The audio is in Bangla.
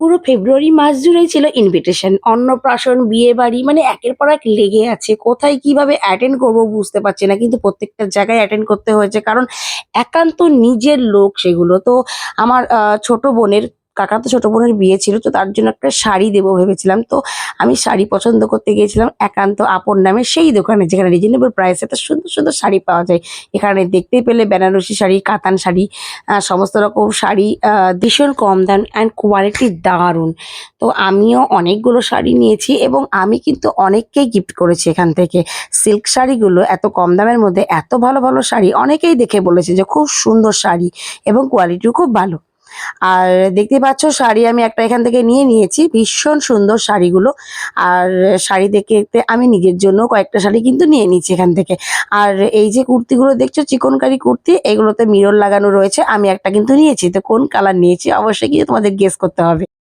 পুরো ফেব্রুয়ারি মাস জুড়েই ছিল ইনভিটেশন অন্নপ্রাশন বিয়ে বাড়ি মানে একের পর এক লেগে আছে। কোথায় কীভাবে অ্যাটেন্ড করব বুঝতে পারছি না, কিন্তু প্রত্যেকটা জায়গায় অ্যাটেন্ড করতে হয়েছে। কারণ একান্ত নিজের লোক সেগুলো। তো আমার ছোট বোনের কাকা তো ছোট বোনের বিয়ে ছিল, তো তার জন্য একটা শাড়ি দেবো ভেবেছিলাম। তো আমি শাড়ি পছন্দ করতে গিয়েছিলাম একান্ত আপন নামে সেই দোকানে, যেখানে রিজনেবল প্রাইসে এত সুন্দর সুন্দর শাড়ি পাওয়া যায়। এখানে দেখতেই পেলে বেনারসি শাড়ি, কাতান শাড়ি সমস্ত রকম শাড়ি ভীষণ কম দাম অ্যান্ড কোয়ালিটি দারুণ। তো আমিও অনেকগুলো শাড়ি নিয়েছি এবং আমি কিন্তু অনেককেই গিফট করেছি এখান থেকে। সিল্ক শাড়িগুলো এত কম দামের মধ্যে এত ভালো ভালো শাড়ি অনেকেই দেখে বলেছে যে খুব সুন্দর শাড়ি এবং কোয়ালিটিও খুব ভালো। আর দেখতে পাচ্ছ, শাড়ি আমি একটা এখান থেকে নিয়ে নিয়েছি, ভীষণ সুন্দর শাড়িগুলো। আর শাড়ি দেখতে দেখতে আমি নিজের জন্য কয়েকটা শাড়ি কিন্তু নিয়ে নিয়েছি এখান থেকে। আর এই যে কুর্তিগুলো দেখছ, চিকনকারি কুর্তি, এগুলোতে মিরর লাগানো রয়েছে, আমি একটা কিন্তু নিয়েছি। তো কোন কালার নিয়েছি, অবশ্যই কিন্তু তোমাদের গেস করতে হবে।